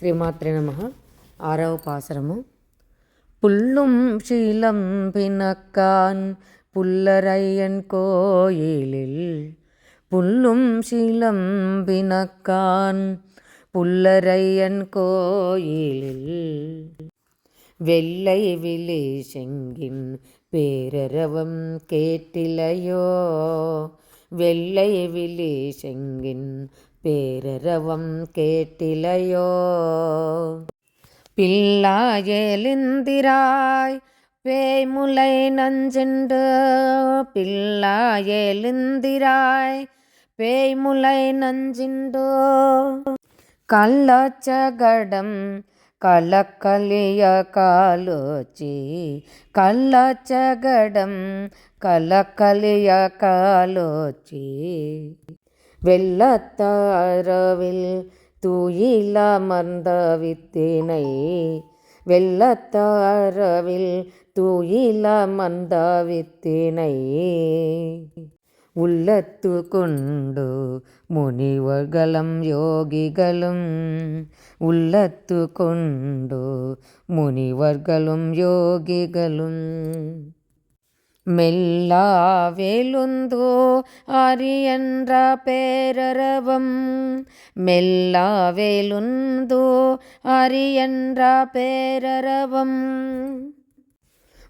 శ్రీమాత్రే నమ ఆరవ పాసరము புல்லும் சீலம் பிணக்கான் புல்லரையன் கோயிலில் புல்லும் சீலம் பிணக்கான் புல்லரையன் கோயிலில் வெள்ளை விழி செங்கின் பேரரவம் கேட்டிலையோ வெள்ளை விழி செங்கின் பேரரவம் கேட்டிலையோ பிள்ளாயெழுந்திராய் பேய்முலை நஞ்சென்று பிள்ளாயெழுந்திராய் பேய்முலை நஞ்சிண்டோ కళ్ళచగడం కలకలియ కాలోచి కళ్ళచగడం కలకలియ కాలోచి வெள்ளத்தாரவில் தூயில மர்ந்த வித்தினை வெள்ளத்தாரவில் தூயில மர்ந்த வித்தினை உள்ளத்து கொண்டு முனிவர்களும் யோகிகளும் உள்ளத்து கொண்டு முனிவர்களும் யோகிகளும் മെല്ലാവെലുന്തോ അറിയണ്ട പേരരവം മെല്ലാവെലുന്തോ അറിയണ്ട പേരരവം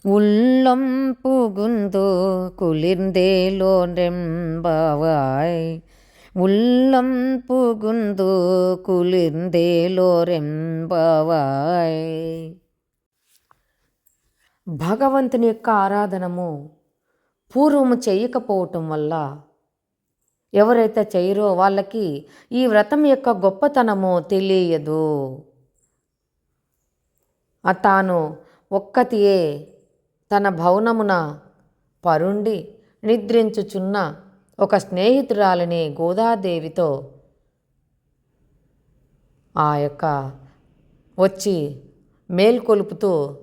உள்ளம் புகுந்தோ குளிர்ந்தேலோரெம்பாவாய் உள்ளம் புகுந்தோ குளிர்ந்தேலோரெம்பாவாய் భగవంతుని యొక్క ఆరాధనము పూర్వము చేయకపోవటం వల్ల ఎవరైతే చేయరో వాళ్ళకి ఈ వ్రతం యొక్క గొప్పతనము తెలియదు. తాను ఒక్కతియే తన భవనమున పరుండి నిద్రించుచున్న ఒక స్నేహితురాలిని గోదాదేవితో ఆ యొక్క వచ్చి మేల్కొలుపుతూ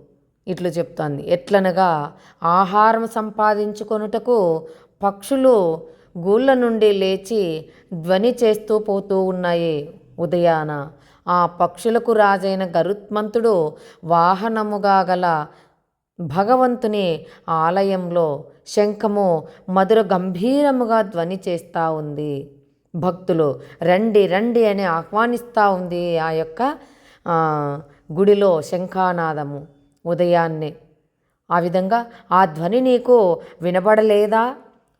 ఇట్లు చెప్తోంది. ఎట్లనగా ఆహారం సంపాదించుకొనుటకు పక్షులు గూళ్ళ నుండి లేచి ధ్వని చేస్తూ పోతూ ఉన్నాయి. ఉదయాన ఆ పక్షులకు రాజైన గరుత్మంతుడు వాహనముగా గల భగవంతుని ఆలయంలో శంఖము మధుర గంభీరముగా ధ్వని చేస్తూ ఉంది. భక్తులు రండి రండి అని ఆహ్వానిస్తూ ఉంది ఆ యొక్క గుడిలో శంఖానాదము. ఉదయాన్నే. ఆ విధంగా ఆ ధ్వని నీకు వినబడలేదా?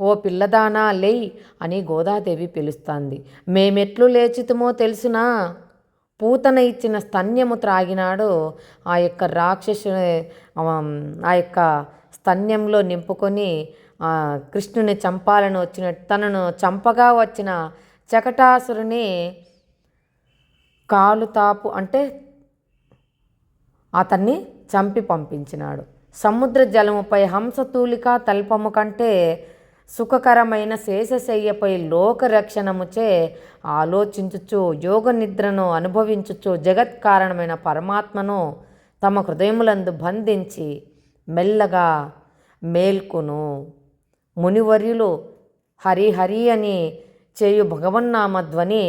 ఓ పిల్లదానా లేయ్ అని గోదాదేవి పిలుస్తాంది. మేమెట్లు లేచితమో తెలుసునా? పూతన ఇచ్చిన స్తన్యము త్రాగినాడు ఆ యొక్క రాక్షసు ఆ యొక్క స్తన్యంలో నింపుకొని కృష్ణుని చంపాలని వచ్చిన తనను చంపగా వచ్చిన చకటాసురుని కాలు తాపు అంటే అతన్ని చంపి పంపించినాడు. సముద్ర జలముపై హంసతూలిక తల్పము కంటే సుఖకరమైన శేషశయ్యపై లోకరక్షణముచే ఆలోచించుచు యోగ నిద్రను అనుభవించుచు జగత్ కారణమైన పరమాత్మను తమ హృదయములందు బంధించి మెల్లగా మేల్కును. మునివర్యులు హరి హరి అని చేయు భగవన్నామ ధ్వని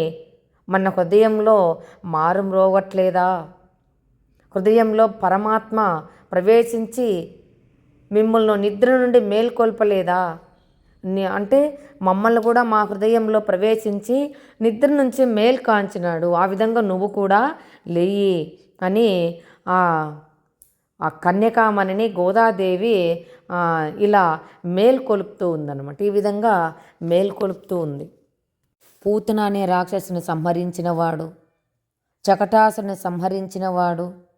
మన హృదయంలో మారుమ్రోగట్లేదా? హృదయంలో పరమాత్మ ప్రవేశించి మిమ్మల్ని నిద్ర నుండి మేల్కొల్పలేదా? అంటే మమ్మల్ని కూడా మా హృదయంలో ప్రవేశించి నిద్ర నుంచి మేల్కాంచినాడు. ఆ విధంగా నువ్వు కూడా లేయి అని ఆ కన్యకామణిని గోదాదేవి ఇలా మేల్కొలుపుతూ ఉందన్నమాట. ఈ విధంగా మేల్కొలుపుతూ ఉంది. పూతన అనే రాక్షసుని సంహరించినవాడు చకటాసుని సంహరించినవాడు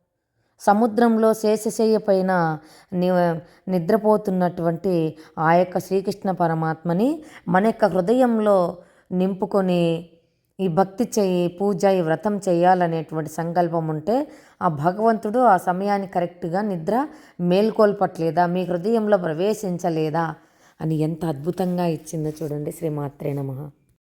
సముద్రంలో శేషశయ్య పైన నిద్రపోతున్నటువంటి ఆ యొక్క శ్రీకృష్ణ పరమాత్మని మన యొక్క హృదయంలో నింపుకొని ఈ భక్తి చేయి పూజ ఈ వ్రతం చేయాలనేటువంటి సంకల్పం ఉంటే ఆ భగవంతుడు ఆ సమయాన్ని కరెక్ట్గా నిద్ర మేల్కొల్పట్లేదా మీ హృదయంలో ప్రవేశించలేదా అని ఎంత అద్భుతంగా ఇచ్చిందో చూడండి శ్రీమాత్రే నమ.